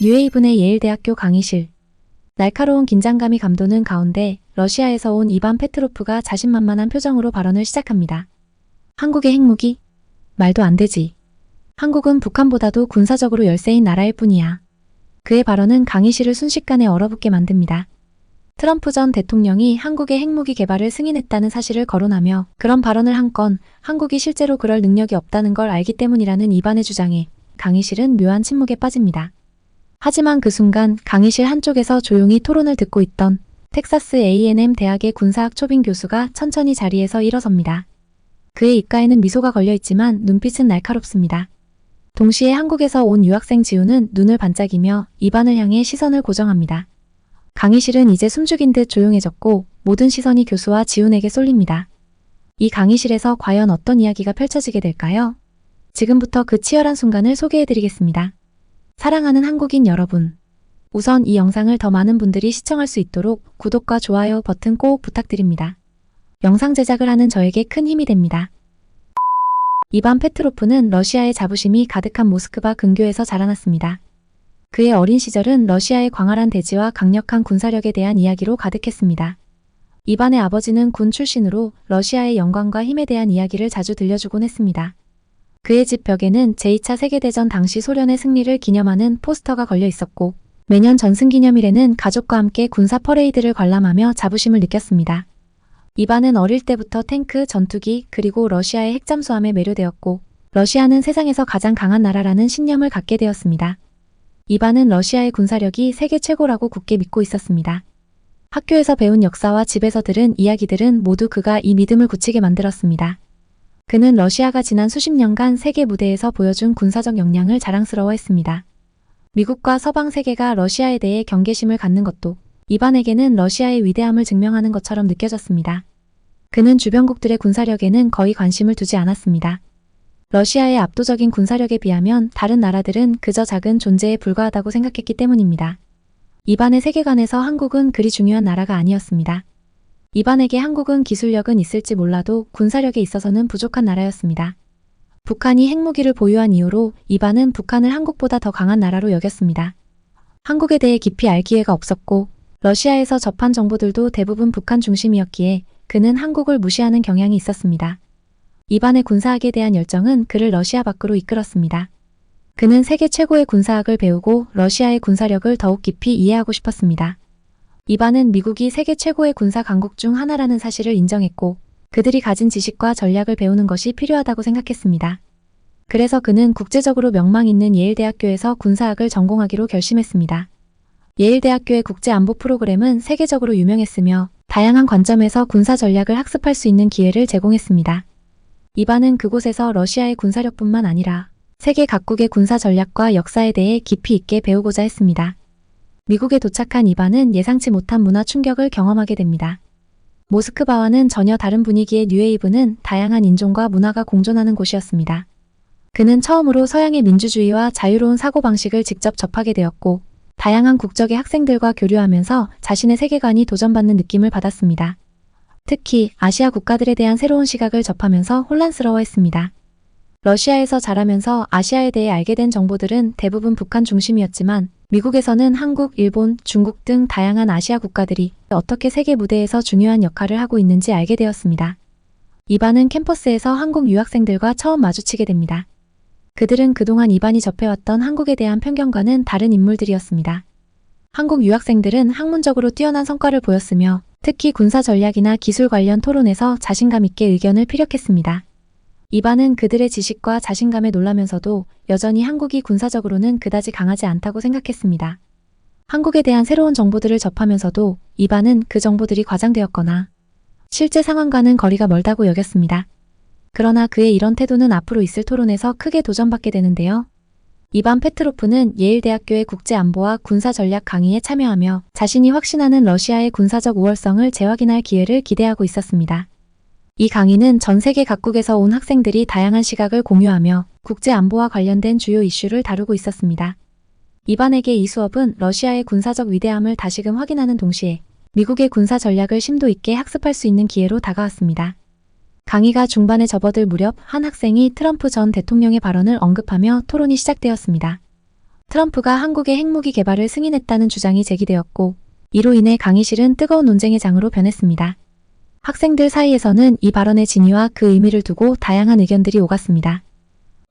뉴에이븐의 예일대학교 강의실. 날카로운 긴장감이 감도는 가운데 러시아에서 온 이반 페트로프가 자신만만한 표정으로 발언을 시작합니다. 한국의 핵무기? 말도 안 되지. 한국은 북한보다도 군사적으로 열세인 나라일 뿐이야. 그의 발언은 강의실을 순식간에 얼어붙게 만듭니다. 트럼프 전 대통령이 한국의 핵무기 개발을 승인했다는 사실을 거론하며 그런 발언을 한 건 한국이 실제로 그럴 능력이 없다는 걸 알기 때문이라는 이반의 주장에 강의실은 묘한 침묵에 빠집니다. 하지만 그 순간 강의실 한쪽에서 조용히 토론을 듣고 있던 텍사스 A&M 대학의 군사학 초빙 교수가 천천히 자리에서 일어섭니다. 그의 입가에는 미소가 걸려 있지만 눈빛은 날카롭습니다. 동시에 한국에서 온 유학생 지우는 눈을 반짝이며 이반을 향해 시선을 고정합니다. 강의실은 이제 숨죽인 듯 조용해졌고 모든 시선이 교수와 지훈에게 쏠립니다. 이 강의실에서 과연 어떤 이야기가 펼쳐지게 될까요? 지금부터 그 치열한 순간을 소개해드리겠습니다. 사랑하는 한국인 여러분. 우선 이 영상을 더 많은 분들이 시청할 수 있도록 구독과 좋아요 버튼 꼭 부탁드립니다. 영상 제작을 하는 저에게 큰 힘이 됩니다. 이반 페트로프는 러시아의 자부심이 가득한 모스크바 근교에서 자라났습니다. 그의 어린 시절은 러시아의 광활한 대지와 강력한 군사력에 대한 이야기로 가득했습니다. 이반의 아버지는 군 출신으로 러시아의 영광과 힘에 대한 이야기를 자주 들려주곤 했습니다. 그의 집 벽에는 제2차 세계대전 당시 소련의 승리를 기념하는 포스터가 걸려 있었고 매년 전승기념일에는 가족과 함께 군사 퍼레이드를 관람하며 자부심을 느꼈습니다. 이반은 어릴 때부터 탱크, 전투기, 그리고 러시아의 핵잠수함에 매료되었고 러시아는 세상에서 가장 강한 나라라는 신념을 갖게 되었습니다. 이반은 러시아의 군사력이 세계 최고라고 굳게 믿고 있었습니다. 학교에서 배운 역사와 집에서 들은 이야기들은 모두 그가 이 믿음을 굳히게 만들었습니다. 그는 러시아가 지난 수십 년간 세계 무대에서 보여준 군사적 역량을 자랑스러워했습니다. 미국과 서방 세계가 러시아에 대해 경계심을 갖는 것도 이반에게는 러시아의 위대함을 증명하는 것처럼 느껴졌습니다. 그는 주변국들의 군사력에는 거의 관심을 두지 않았습니다. 러시아의 압도적인 군사력에 비하면 다른 나라들은 그저 작은 존재에 불과하다고 생각했기 때문입니다. 이반의 세계관에서 한국은 그리 중요한 나라가 아니었습니다. 이반에게 한국은 기술력은 있을지 몰라도 군사력에 있어서는 부족한 나라였습니다. 북한이 핵무기를 보유한 이후로 이반은 북한을 한국보다 더 강한 나라로 여겼습니다. 한국에 대해 깊이 알 기회가 없었고 러시아에서 접한 정보들도 대부분 북한 중심이었기에 그는 한국을 무시하는 경향이 있었습니다. 이반의 군사학에 대한 열정은 그를 러시아 밖으로 이끌었습니다. 그는 세계 최고의 군사학을 배우고 러시아의 군사력을 더욱 깊이 이해하고 싶었습니다. 이반은 미국이 세계 최고의 군사 강국 중 하나라는 사실을 인정했고 그들이 가진 지식과 전략을 배우는 것이 필요하다고 생각했습니다. 그래서 그는 국제적으로 명망 있는 예일대학교에서 군사학을 전공하기로 결심했습니다. 예일대학교의 국제안보 프로그램은 세계적으로 유명했으며 다양한 관점에서 군사 전략을 학습할 수 있는 기회를 제공했습니다. 이반은 그곳에서 러시아의 군사력뿐만 아니라 세계 각국의 군사 전략과 역사에 대해 깊이 있게 배우고자 했습니다. 미국에 도착한 이반은 예상치 못한 문화 충격을 경험하게 됩니다. 모스크바와는 전혀 다른 분위기의 뉴에이브는 다양한 인종과 문화가 공존하는 곳이었습니다. 그는 처음으로 서양의 민주주의와 자유로운 사고방식을 직접 접하게 되었고 다양한 국적의 학생들과 교류하면서 자신의 세계관이 도전받는 느낌을 받았습니다. 특히 아시아 국가들에 대한 새로운 시각을 접하면서 혼란스러워했습니다. 러시아에서 자라면서 아시아에 대해 알게 된 정보들은 대부분 북한 중심이었지만 미국에서는 한국, 일본, 중국 등 다양한 아시아 국가들이 어떻게 세계 무대에서 중요한 역할을 하고 있는지 알게 되었습니다. 이반은 캠퍼스에서 한국 유학생들과 처음 마주치게 됩니다. 그들은 그동안 이반이 접해왔던 한국에 대한 편견과는 다른 인물들이었습니다. 한국 유학생들은 학문적으로 뛰어난 성과를 보였으며 특히 군사 전략이나 기술 관련 토론에서 자신감 있게 의견을 피력했습니다. 이반은 그들의 지식과 자신감에 놀라면서도 여전히 한국이 군사적으로는 그다지 강하지 않다고 생각했습니다. 한국에 대한 새로운 정보들을 접하면서도 이반은 그 정보들이 과장되었거나 실제 상황과는 거리가 멀다고 여겼습니다. 그러나 그의 이런 태도는 앞으로 있을 토론에서 크게 도전받게 되는데요. 이반 페트로프는 예일대학교의 국제안보와 군사전략 강의에 참여하며 자신이 확신하는 러시아의 군사적 우월성을 재확인할 기회를 기대하고 있었습니다. 이 강의는 전 세계 각국에서 온 학생들이 다양한 시각을 공유하며 국제 안보와 관련된 주요 이슈를 다루고 있었습니다. 이반에게 이 수업은 러시아의 군사적 위대함을 다시금 확인하는 동시에 미국의 군사 전략을 심도 있게 학습할 수 있는 기회로 다가왔습니다. 강의가 중반에 접어들 무렵 한 학생이 트럼프 전 대통령의 발언을 언급하며 토론이 시작되었습니다. 트럼프가 한국의 핵무기 개발을 승인했다는 주장이 제기되었고, 이로 인해 강의실은 뜨거운 논쟁의 장으로 변했습니다. 학생들 사이에서는 이 발언의 진위와 그 의미를 두고 다양한 의견들이 오갔습니다.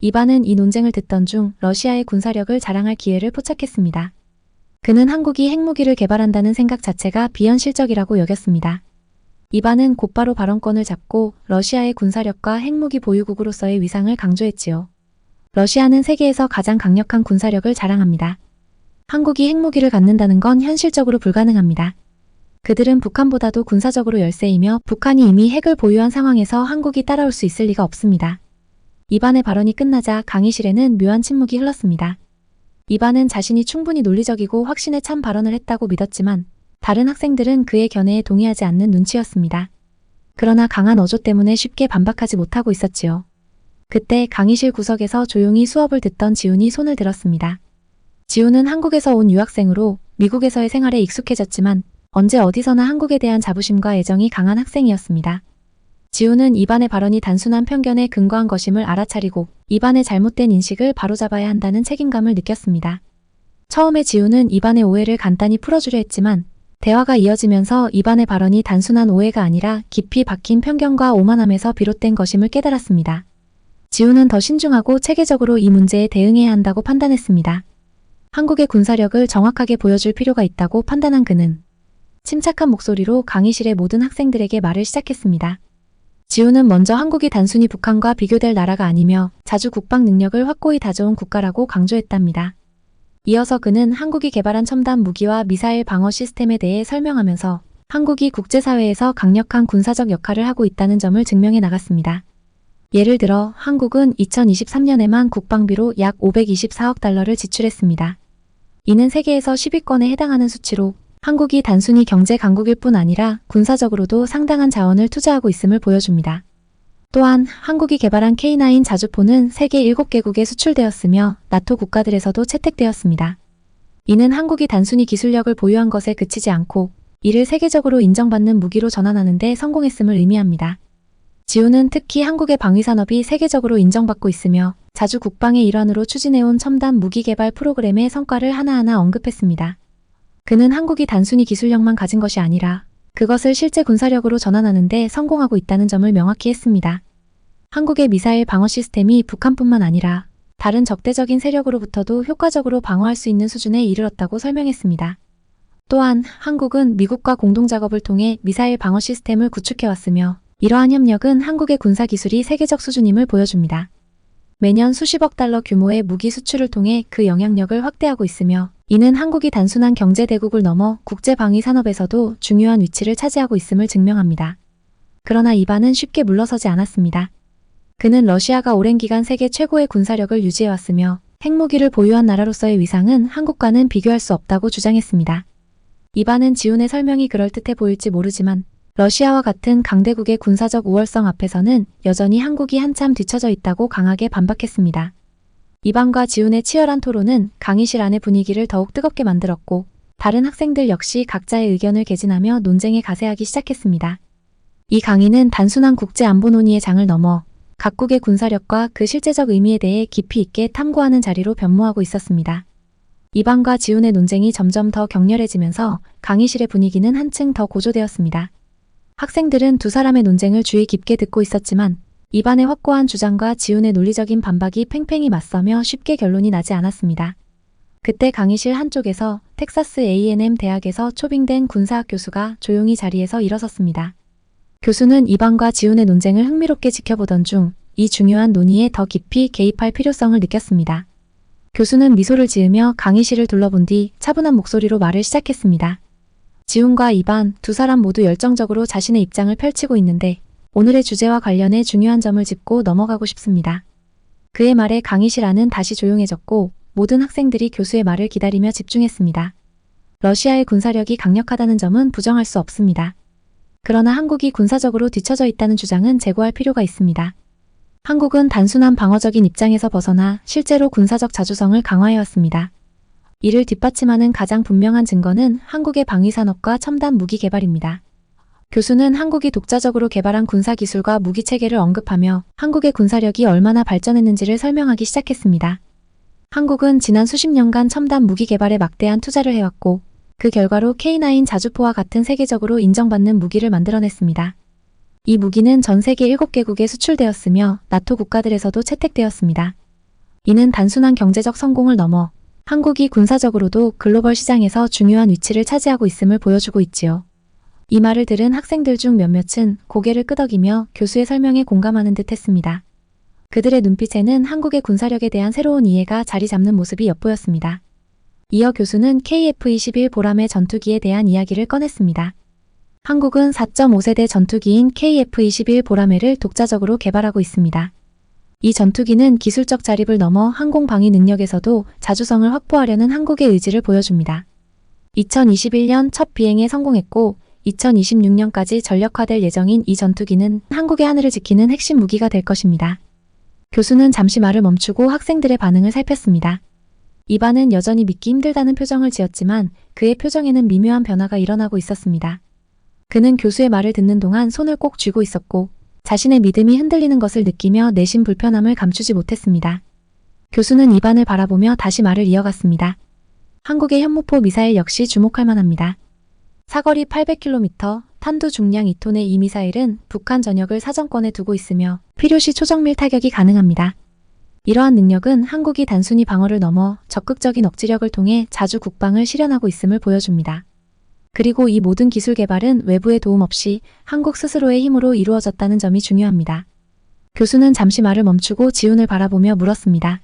이반은 이 논쟁을 듣던 중 러시아의 군사력을 자랑할 기회를 포착했습니다. 그는 한국이 핵무기를 개발한다는 생각 자체가 비현실적이라고 여겼습니다. 이반은 곧바로 발언권을 잡고 러시아의 군사력과 핵무기 보유국으로서의 위상을 강조했지요. 러시아는 세계에서 가장 강력한 군사력을 자랑합니다. 한국이 핵무기를 갖는다는 건 현실적으로 불가능합니다. 그들은 북한보다도 군사적으로 열세이며 북한이 이미 핵을 보유한 상황에서 한국이 따라올 수 있을 리가 없습니다. 이반의 발언이 끝나자 강의실에는 묘한 침묵이 흘렀습니다. 이반은 자신이 충분히 논리적이고 확신에 찬 발언을 했다고 믿었지만 다른 학생들은 그의 견해에 동의하지 않는 눈치였습니다. 그러나 강한 어조 때문에 쉽게 반박하지 못하고 있었지요. 그때 강의실 구석에서 조용히 수업을 듣던 지훈이 손을 들었습니다. 지훈은 한국에서 온 유학생으로 미국에서의 생활에 익숙해졌지만 언제 어디서나 한국에 대한 자부심과 애정이 강한 학생이었습니다. 지훈은 이반의 발언이 단순한 편견에 근거한 것임을 알아차리고 이반의 잘못된 인식을 바로잡아야 한다는 책임감을 느꼈습니다. 처음에 지훈은 이반의 오해를 간단히 풀어주려 했지만 대화가 이어지면서 이반의 발언이 단순한 오해가 아니라 깊이 박힌 편견과 오만함에서 비롯된 것임을 깨달았습니다. 지훈은 더 신중하고 체계적으로 이 문제에 대응해야 한다고 판단했습니다. 한국의 군사력을 정확하게 보여줄 필요가 있다고 판단한 그는 침착한 목소리로 강의실의 모든 학생들에게 말을 시작했습니다. 지훈은 먼저 한국이 단순히 북한과 비교될 나라가 아니며 자주 국방 능력을 확고히 다져온 국가라고 강조했답니다. 이어서 그는 한국이 개발한 첨단 무기와 미사일 방어 시스템에 대해 설명하면서 한국이 국제사회에서 강력한 군사적 역할을 하고 있다는 점을 증명해 나갔습니다. 예를 들어 한국은 2023년에만 국방비로 약 524억 달러를 지출했습니다. 이는 세계에서 10위권에 해당하는 수치로 한국이 단순히 경제 강국일 뿐 아니라 군사적으로도 상당한 자원을 투자하고 있음을 보여줍니다. 또한 한국이 개발한 K9 자주포는 세계 7개국에 수출되었으며 나토 국가들에서도 채택되었습니다. 이는 한국이 단순히 기술력을 보유한 것에 그치지 않고 이를 세계적으로 인정받는 무기로 전환하는 데 성공했음을 의미합니다. 지우는 특히 한국의 방위산업이 세계적으로 인정받고 있으며 자주 국방의 일환으로 추진해온 첨단 무기 개발 프로그램의 성과를 하나하나 언급했습니다. 그는 한국이 단순히 기술력만 가진 것이 아니라 그것을 실제 군사력으로 전환하는데 성공하고 있다는 점을 명확히 했습니다. 한국의 미사일 방어 시스템이 북한뿐만 아니라 다른 적대적인 세력으로부터도 효과적으로 방어할 수 있는 수준에 이르렀다고 설명했습니다. 또한 한국은 미국과 공동작업을 통해 미사일 방어 시스템을 구축해왔으며 이러한 협력은 한국의 군사 기술이 세계적 수준임을 보여줍니다. 매년 수십억 달러 규모의 무기 수출을 통해 그 영향력을 확대하고 있으며 이는 한국이 단순한 경제 대국을 넘어 국제 방위 산업에서도 중요한 위치를 차지하고 있음을 증명합니다. 그러나 이반은 쉽게 물러서지 않았습니다. 그는 러시아가 오랜 기간 세계 최고의 군사력을 유지해왔으며 핵무기를 보유한 나라로서의 위상은 한국과는 비교할 수 없다고 주장했습니다. 이반은 지훈의 설명이 그럴듯해 보일지 모르지만 러시아와 같은 강대국의 군사적 우월성 앞에서는 여전히 한국이 한참 뒤처져 있다고 강하게 반박했습니다. 이방과 지훈의 치열한 토론은 강의실 안의 분위기를 더욱 뜨겁게 만들었고 다른 학생들 역시 각자의 의견을 개진하며 논쟁에 가세하기 시작했습니다. 이 강의는 단순한 국제 안보 논의의 장을 넘어 각국의 군사력과 그 실제적 의미에 대해 깊이 있게 탐구하는 자리로 변모하고 있었습니다. 이방과 지훈의 논쟁이 점점 더 격렬해지면서 강의실의 분위기는 한층 더 고조되었습니다. 학생들은 두 사람의 논쟁을 주의 깊게 듣고 있었지만 이반의 확고한 주장과 지훈의 논리적인 반박이 팽팽히 맞서며 쉽게 결론이 나지 않았습니다. 그때 강의실 한쪽에서 텍사스 A&M 대학에서 초빙된 군사학 교수가 조용히 자리에서 일어섰습니다. 교수는 이반과 지훈의 논쟁을 흥미롭게 지켜보던 중 이 중요한 논의에 더 깊이 개입할 필요성을 느꼈습니다. 교수는 미소를 지으며 강의실을 둘러본 뒤 차분한 목소리로 말을 시작했습니다. 지훈과 이반 두 사람 모두 열정적으로 자신의 입장을 펼치고 있는데 오늘의 주제와 관련해 중요한 점을 짚고 넘어가고 싶습니다. 그의 말에 강의실 안은 다시 조용해졌고 모든 학생들이 교수의 말을 기다리며 집중했습니다. 러시아의 군사력이 강력하다는 점은 부정할 수 없습니다. 그러나 한국이 군사적으로 뒤처져 있다는 주장은 제고할 필요가 있습니다. 한국은 단순한 방어적인 입장에서 벗어나 실제로 군사적 자주성을 강화해왔습니다. 이를 뒷받침하는 가장 분명한 증거는 한국의 방위산업과 첨단 무기 개발입니다. 교수는 한국이 독자적으로 개발한 군사기술과 무기체계를 언급하며 한국의 군사력이 얼마나 발전했는지를 설명하기 시작했습니다. 한국은 지난 수십 년간 첨단 무기 개발에 막대한 투자를 해왔고 그 결과로 K9 자주포와 같은 세계적으로 인정받는 무기를 만들어냈습니다. 이 무기는 전 세계 7개국에 수출되었으며 나토 국가들에서도 채택되었습니다. 이는 단순한 경제적 성공을 넘어 한국이 군사적으로도 글로벌 시장에서 중요한 위치를 차지하고 있음을 보여주고 있지요. 이 말을 들은 학생들 중 몇몇은 고개를 끄덕이며 교수의 설명에 공감하는 듯 했습니다. 그들의 눈빛에는 한국의 군사력에 대한 새로운 이해가 자리 잡는 모습이 엿보였습니다. 이어 교수는 KF-21 보람의 전투기에 대한 이야기를 꺼냈습니다. 한국은 4.5세대 전투기인 KF-21 보라매를 독자적으로 개발하고 있습니다. 이 전투기는 기술적 자립을 넘어 항공 방위 능력에서도 자주성을 확보하려는 한국의 의지를 보여줍니다. 2021년 첫 비행에 성공했고 2026년까지 전력화될 예정인 이 전투기는 한국의 하늘을 지키는 핵심 무기가 될 것입니다. 교수는 잠시 말을 멈추고 학생들의 반응을 살폈습니다. 이반은 여전히 믿기 힘들다는 표정을 지었지만 그의 표정에는 미묘한 변화가 일어나고 있었습니다. 그는 교수의 말을 듣는 동안 손을 꼭 쥐고 있었고 자신의 믿음이 흔들리는 것을 느끼며 내심 불편함을 감추지 못했습니다. 교수는 이반을 바라보며 다시 말을 이어갔습니다. 한국의 현무포 미사일 역시 주목할 만합니다. 사거리 800km, 탄두 중량 2톤의 이 미사일은 북한 전역을 사정권에 두고 있으며 필요시 초정밀 타격이 가능합니다. 이러한 능력은 한국이 단순히 방어를 넘어 적극적인 억지력을 통해 자주 국방을 실현하고 있음을 보여줍니다. 그리고 이 모든 기술 개발은 외부의 도움 없이 한국 스스로의 힘으로 이루어졌다는 점이 중요합니다. 교수는 잠시 말을 멈추고 지훈을 바라보며 물었습니다.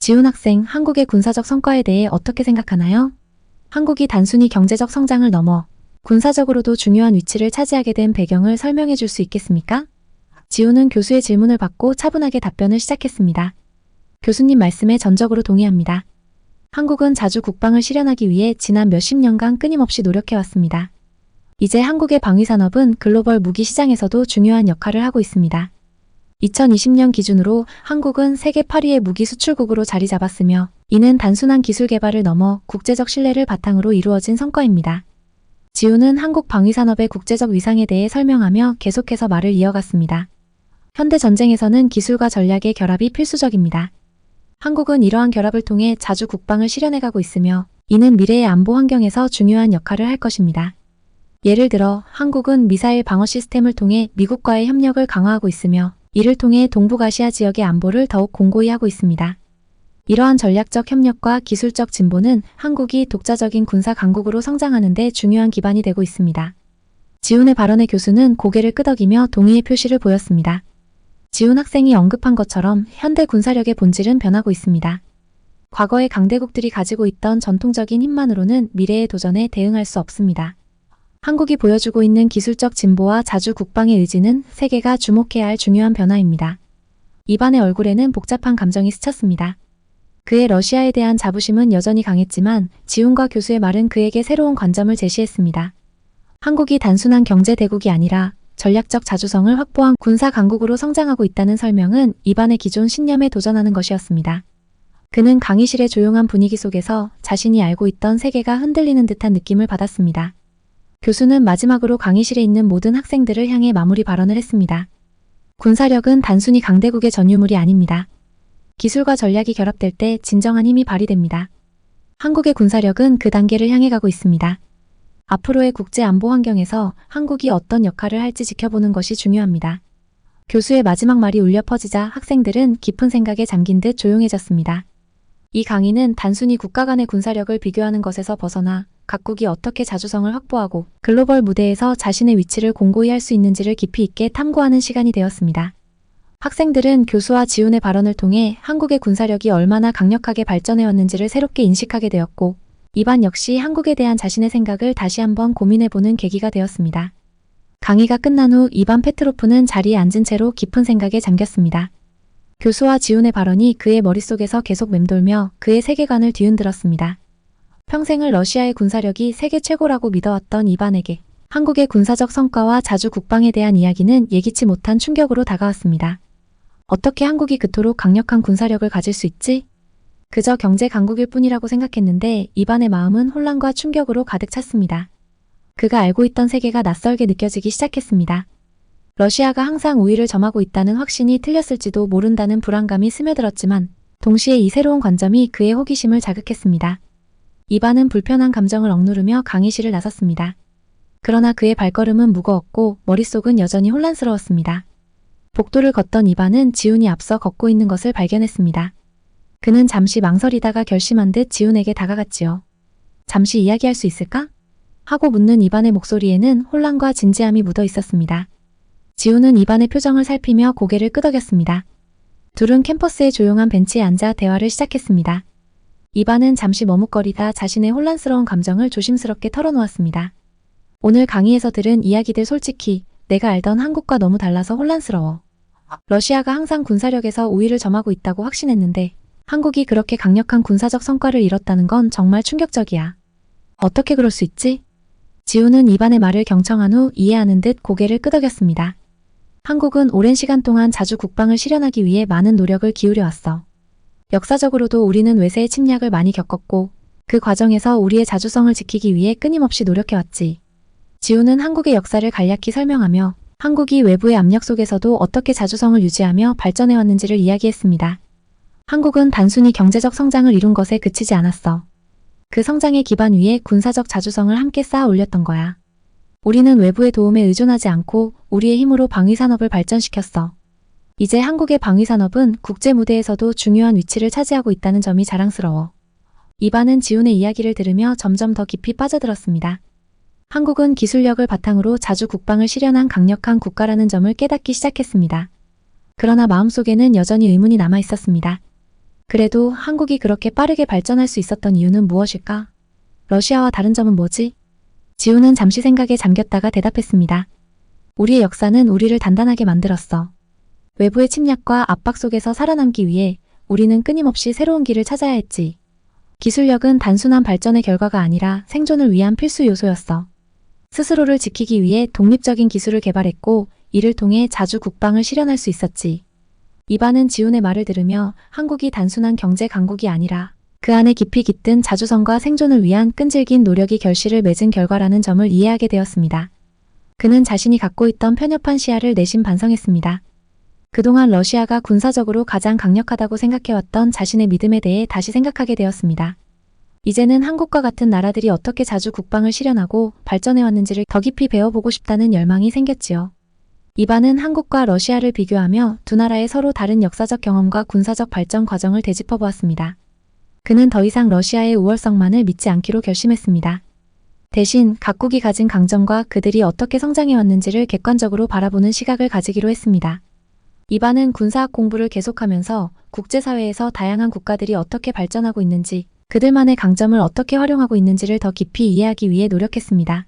지훈 학생, 한국의 군사적 성과에 대해 어떻게 생각하나요? 한국이 단순히 경제적 성장을 넘어 군사적으로도 중요한 위치를 차지하게 된 배경을 설명해 줄 수 있겠습니까? 지훈은 교수의 질문을 받고 차분하게 답변을 시작했습니다. 교수님 말씀에 전적으로 동의합니다. 한국은 자주 국방을 실현하기 위해 지난 몇십 년간 끊임없이 노력해왔습니다. 이제 한국의 방위산업은 글로벌 무기 시장에서도 중요한 역할을 하고 있습니다. 2020년 기준으로 한국은 세계 8위의 무기 수출국으로 자리 잡았으며 이는 단순한 기술 개발을 넘어 국제적 신뢰를 바탕으로 이루어진 성과입니다. 지우는 한국 방위산업의 국제적 위상에 대해 설명하며 계속해서 말을 이어갔습니다. 현대 전쟁에서는 기술과 전략의 결합이 필수적입니다. 한국은 이러한 결합을 통해 자주 국방을 실현해가고 있으며 이는 미래의 안보 환경에서 중요한 역할을 할 것입니다. 예를 들어 한국은 미사일 방어 시스템을 통해 미국과의 협력을 강화하고 있으며 이를 통해 동북아시아 지역의 안보를 더욱 공고히 하고 있습니다. 이러한 전략적 협력과 기술적 진보는 한국이 독자적인 군사 강국으로 성장하는 데 중요한 기반이 되고 있습니다. 지훈의 발언에 교수는 고개를 끄덕이며 동의의 표시를 보였습니다. 지훈 학생이 언급한 것처럼 현대 군사력의 본질은 변하고 있습니다. 과거의 강대국들이 가지고 있던 전통적인 힘만으로는 미래의 도전에 대응할 수 없습니다. 한국이 보여주고 있는 기술적 진보와 자주 국방의 의지는 세계가 주목해야 할 중요한 변화입니다. 이반의 얼굴에는 복잡한 감정이 스쳤습니다. 그의 러시아에 대한 자부심은 여전히 강했지만 지훈과 교수의 말은 그에게 새로운 관점을 제시했습니다. 한국이 단순한 경제 대국이 아니라 전략적 자주성을 확보한 군사 강국으로 성장하고 있다는 설명은 이반의 기존 신념에 도전하는 것이었습니다. 그는 강의실의 조용한 분위기 속에서 자신이 알고 있던 세계가 흔들리는 듯한 느낌을 받았습니다. 교수는 마지막으로 강의실에 있는 모든 학생들을 향해 마무리 발언을 했습니다. 군사력은 단순히 강대국의 전유물이 아닙니다. 기술과 전략이 결합될 때 진정한 힘이 발휘됩니다. 한국의 군사력은 그 단계를 향해 가고 있습니다. 앞으로의 국제 안보 환경에서 한국이 어떤 역할을 할지 지켜보는 것이 중요합니다. 교수의 마지막 말이 울려 퍼지자 학생들은 깊은 생각에 잠긴 듯 조용해졌습니다. 이 강의는 단순히 국가 간의 군사력을 비교하는 것에서 벗어나 각국이 어떻게 자주성을 확보하고 글로벌 무대에서 자신의 위치를 공고히 할 수 있는지를 깊이 있게 탐구하는 시간이 되었습니다. 학생들은 교수와 지훈의 발언을 통해 한국의 군사력이 얼마나 강력하게 발전해왔는지를 새롭게 인식하게 되었고 이반 역시 한국에 대한 자신의 생각을 다시 한번 고민해보는 계기가 되었습니다. 강의가 끝난 후 이반 페트로프는 자리에 앉은 채로 깊은 생각에 잠겼습니다. 교수와 지훈의 발언이 그의 머릿속에서 계속 맴돌며 그의 세계관을 뒤흔들었습니다. 평생을 러시아의 군사력이 세계 최고라고 믿어왔던 이반에게 한국의 군사적 성과와 자주 국방에 대한 이야기는 예기치 못한 충격으로 다가왔습니다. 어떻게 한국이 그토록 강력한 군사력을 가질 수 있지? 그저 경제 강국일 뿐이라고 생각했는데 이반의 마음은 혼란과 충격으로 가득 찼습니다. 그가 알고 있던 세계가 낯설게 느껴지기 시작했습니다. 러시아가 항상 우위를 점하고 있다는 확신이 틀렸을지도 모른다는 불안감이 스며들었지만 동시에 이 새로운 관점이 그의 호기심을 자극했습니다. 이반은 불편한 감정을 억누르며 강의실을 나섰습니다. 그러나 그의 발걸음은 무거웠고 머릿속은 여전히 혼란스러웠습니다. 복도를 걷던 이반은 지훈이 앞서 걷고 있는 것을 발견했습니다. 그는 잠시 망설이다가 결심한 듯 지훈에게 다가갔지요. 잠시 이야기할 수 있을까? 하고 묻는 이반의 목소리에는 혼란과 진지함이 묻어 있었습니다. 지훈은 이반의 표정을 살피며 고개를 끄덕였습니다. 둘은 캠퍼스의 조용한 벤치에 앉아 대화를 시작했습니다. 이반은 잠시 머뭇거리다 자신의 혼란스러운 감정을 조심스럽게 털어놓았습니다. 오늘 강의에서 들은 이야기들 솔직히 내가 알던 한국과 너무 달라서 혼란스러워. 러시아가 항상 군사력에서 우위를 점하고 있다고 확신했는데 한국이 그렇게 강력한 군사적 성과를 이뤘다는 건 정말 충격적이야. 어떻게 그럴 수 있지? 지우는 이반의 말을 경청한 후 이해하는 듯 고개를 끄덕였습니다. 한국은 오랜 시간 동안 자주 국방을 실현하기 위해 많은 노력을 기울여 왔어. 역사적으로도 우리는 외세의 침략을 많이 겪었고 그 과정에서 우리의 자주성을 지키기 위해 끊임없이 노력해왔지. 지우는 한국의 역사를 간략히 설명하며 한국이 외부의 압력 속에서도 어떻게 자주성을 유지하며 발전해왔는지를 이야기했습니다. 한국은 단순히 경제적 성장을 이룬 것에 그치지 않았어. 그 성장의 기반 위에 군사적 자주성을 함께 쌓아 올렸던 거야. 우리는 외부의 도움에 의존하지 않고 우리의 힘으로 방위산업을 발전시켰어. 이제 한국의 방위산업은 국제 무대에서도 중요한 위치를 차지하고 있다는 점이 자랑스러워. 이반은 지훈의 이야기를 들으며 점점 더 깊이 빠져들었습니다. 한국은 기술력을 바탕으로 자주 국방을 실현한 강력한 국가라는 점을 깨닫기 시작했습니다. 그러나 마음속에는 여전히 의문이 남아 있었습니다. 그래도 한국이 그렇게 빠르게 발전할 수 있었던 이유는 무엇일까? 러시아와 다른 점은 뭐지? 지우는 잠시 생각에 잠겼다가 대답했습니다. 우리의 역사는 우리를 단단하게 만들었어. 외부의 침략과 압박 속에서 살아남기 위해 우리는 끊임없이 새로운 길을 찾아야 했지. 기술력은 단순한 발전의 결과가 아니라 생존을 위한 필수 요소였어. 스스로를 지키기 위해 독립적인 기술을 개발했고 이를 통해 자주 국방을 실현할 수 있었지. 이반은 지훈의 말을 들으며 한국이 단순한 경제 강국이 아니라 그 안에 깊이 깃든 자주성과 생존을 위한 끈질긴 노력이 결실을 맺은 결과라는 점을 이해하게 되었습니다. 그는 자신이 갖고 있던 편협한 시야를 내심 반성했습니다. 그동안 러시아가 군사적으로 가장 강력하다고 생각해왔던 자신의 믿음에 대해 다시 생각하게 되었습니다. 이제는 한국과 같은 나라들이 어떻게 자주 국방을 실현하고 발전해왔는지를 더 깊이 배워보고 싶다는 열망이 생겼지요. 이반은 한국과 러시아를 비교하며 두 나라의 서로 다른 역사적 경험과 군사적 발전 과정을 되짚어 보았습니다. 그는 더 이상 러시아의 우월성만을 믿지 않기로 결심했습니다. 대신 각국이 가진 강점과 그들이 어떻게 성장해왔는지를 객관적으로 바라보는 시각을 가지기로 했습니다. 이반은 군사학 공부를 계속하면서 국제사회에서 다양한 국가들이 어떻게 발전하고 있는지, 그들만의 강점을 어떻게 활용하고 있는지를 더 깊이 이해하기 위해 노력했습니다.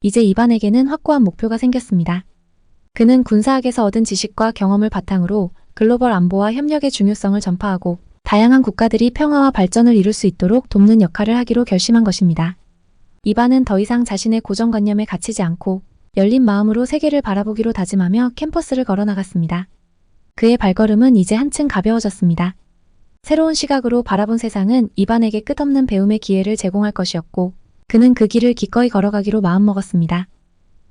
이제 이반에게는 확고한 목표가 생겼습니다. 그는 군사학에서 얻은 지식과 경험을 바탕으로 글로벌 안보와 협력의 중요성을 전파하고 다양한 국가들이 평화와 발전을 이룰 수 있도록 돕는 역할을 하기로 결심한 것입니다. 이반은 더 이상 자신의 고정관념에 갇히지 않고 열린 마음으로 세계를 바라보기로 다짐하며 캠퍼스를 걸어 나갔습니다. 그의 발걸음은 이제 한층 가벼워졌습니다. 새로운 시각으로 바라본 세상은 이반에게 끝없는 배움의 기회를 제공할 것이었고 그는 그 길을 기꺼이 걸어가기로 마음먹었습니다.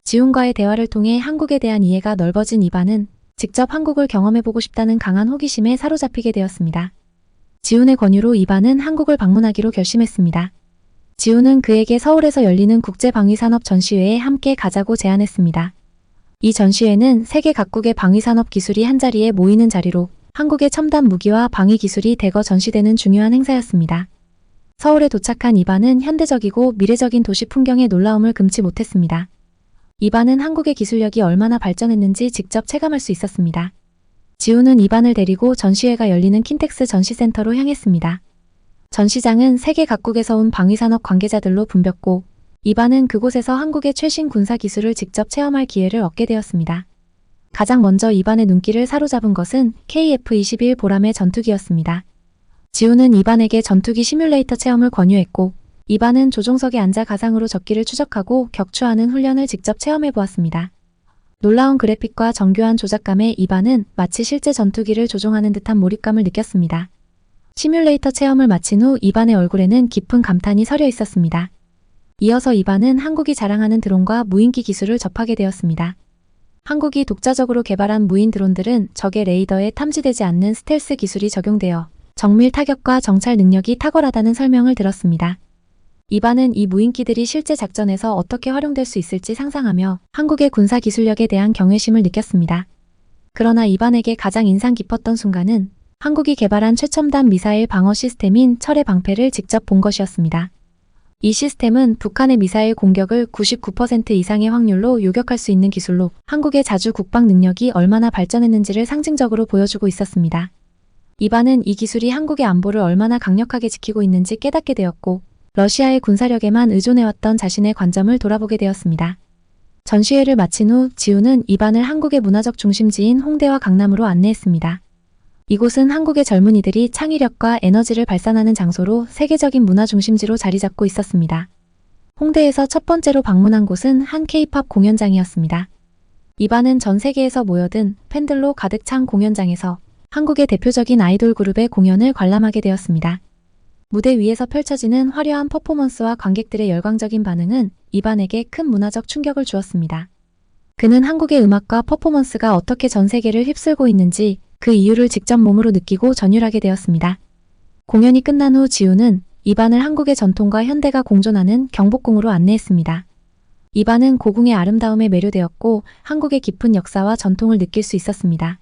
지훈과의 대화를 통해 한국에 대한 이해가 넓어진 이반은 직접 한국을 경험해보고 싶다는 강한 호기심에 사로잡히게 되었습니다. 지훈의 권유로 이반은 한국을 방문하기로 결심했습니다. 지훈은 그에게 서울에서 열리는 국제방위산업 전시회에 함께 가자고 제안했습니다. 이 전시회는 세계 각국의 방위산업 기술이 한자리에 모이는 자리로 한국의 첨단 무기와 방위 기술이 대거 전시되는 중요한 행사였습니다. 서울에 도착한 이반은 현대적이고 미래적인 도시 풍경의 놀라움을 금치 못했습니다. 이반은 한국의 기술력이 얼마나 발전했는지 직접 체감할 수 있었습니다. 지우는 이반을 데리고 전시회가 열리는 킨텍스 전시센터로 향했습니다. 전시장은 세계 각국에서 온 방위산업 관계자들로 붐볐고 이반은 그곳에서 한국의 최신 군사 기술을 직접 체험할 기회를 얻게 되었습니다. 가장 먼저 이반의 눈길을 사로잡은 것은 KF-21 보람의 전투기였습니다. 지우는 이반에게 전투기 시뮬레이터 체험을 권유했고 이반은 조종석에 앉아 가상으로 적기를 추적하고 격추하는 훈련을 직접 체험해 보았습니다. 놀라운 그래픽과 정교한 조작감에 이반은 마치 실제 전투기를 조종하는 듯한 몰입감을 느꼈습니다. 시뮬레이터 체험을 마친 후 이반의 얼굴에는 깊은 감탄이 서려 있었습니다. 이어서 이반은 한국이 자랑하는 드론과 무인기 기술을 접하게 되었습니다. 한국이 독자적으로 개발한 무인 드론들은 적의 레이더에 탐지되지 않는 스텔스 기술이 적용되어 정밀 타격과 정찰 능력이 탁월하다는 설명을 들었습니다. 이반은 이 무인기들이 실제 작전에서 어떻게 활용될 수 있을지 상상하며 한국의 군사 기술력에 대한 경외심을 느꼈습니다. 그러나 이반에게 가장 인상 깊었던 순간은 한국이 개발한 최첨단 미사일 방어 시스템인 철의 방패를 직접 본 것이었습니다. 이 시스템은 북한의 미사일 공격을 99% 이상의 확률로 요격할 수 있는 기술로 한국의 자주 국방 능력이 얼마나 발전했는지를 상징적으로 보여주고 있었습니다. 이반은 이 기술이 한국의 안보를 얼마나 강력하게 지키고 있는지 깨닫게 되었고, 러시아의 군사력에만 의존해왔던 자신의 관점을 돌아보게 되었습니다. 전시회를 마친 후 지우는 이반을 한국의 문화적 중심지인 홍대와 강남으로 안내했습니다. 이곳은 한국의 젊은이들이 창의력과 에너지를 발산하는 장소로 세계적인 문화 중심지로 자리 잡고 있었습니다. 홍대에서 첫 번째로 방문한 곳은 한 케이팝 공연장이었습니다. 이반은 전 세계에서 모여든 팬들로 가득 찬 공연장에서 한국의 대표적인 아이돌 그룹의 공연을 관람하게 되었습니다. 무대 위에서 펼쳐지는 화려한 퍼포먼스와 관객들의 열광적인 반응은 이반에게 큰 문화적 충격을 주었습니다. 그는 한국의 음악과 퍼포먼스가 어떻게 전 세계를 휩쓸고 있는지 그 이유를 직접 몸으로 느끼고 전율하게 되었습니다. 공연이 끝난 후 지우는 이반을 한국의 전통과 현대가 공존하는 경복궁으로 안내했습니다. 이반은 고궁의 아름다움에 매료되었고 한국의 깊은 역사와 전통을 느낄 수 있었습니다.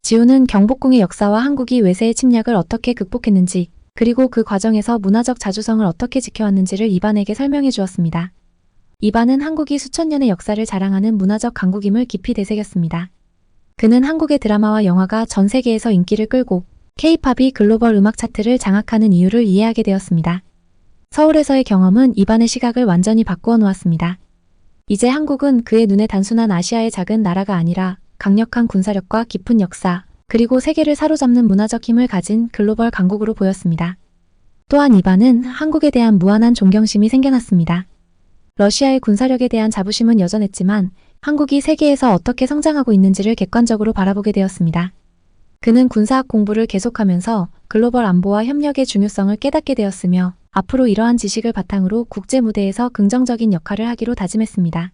지우는 경복궁의 역사와 한국이 외세의 침략을 어떻게 극복했는지 그리고 그 과정에서 문화적 자주성을 어떻게 지켜왔는지를 이반에게 설명해 주었습니다. 이반은 한국이 수천 년의 역사를 자랑하는 문화적 강국임을 깊이 되새겼습니다. 그는 한국의 드라마와 영화가 전 세계에서 인기를 끌고 K-팝이 글로벌 음악 차트를 장악하는 이유를 이해하게 되었습니다. 서울에서의 경험은 이반의 시각을 완전히 바꾸어 놓았습니다. 이제 한국은 그의 눈에 단순한 아시아의 작은 나라가 아니라 강력한 군사력과 깊은 역사, 그리고 세계를 사로잡는 문화적 힘을 가진 글로벌 강국으로 보였습니다. 또한 이반은 한국에 대한 무한한 존경심이 생겨났습니다. 러시아의 군사력에 대한 자부심은 여전했지만 한국이 세계에서 어떻게 성장하고 있는지를 객관적으로 바라보게 되었습니다. 그는 군사학 공부를 계속하면서 글로벌 안보와 협력의 중요성을 깨닫게 되었으며 앞으로 이러한 지식을 바탕으로 국제 무대에서 긍정적인 역할을 하기로 다짐했습니다.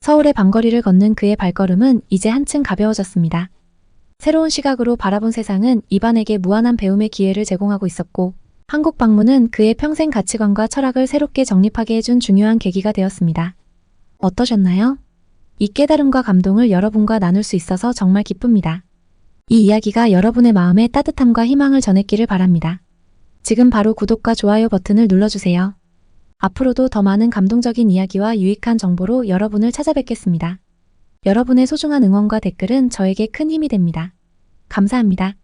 서울의 밤거리를 걷는 그의 발걸음은 이제 한층 가벼워졌습니다. 새로운 시각으로 바라본 세상은 이반에게 무한한 배움의 기회를 제공하고 있었고 한국 방문은 그의 평생 가치관과 철학을 새롭게 정립하게 해준 중요한 계기가 되었습니다. 어떠셨나요? 이 깨달음과 감동을 여러분과 나눌 수 있어서 정말 기쁩니다. 이 이야기가 여러분의 마음에 따뜻함과 희망을 전했기를 바랍니다. 지금 바로 구독과 좋아요 버튼을 눌러주세요. 앞으로도 더 많은 감동적인 이야기와 유익한 정보로 여러분을 찾아뵙겠습니다. 여러분의 소중한 응원과 댓글은 저에게 큰 힘이 됩니다. 감사합니다.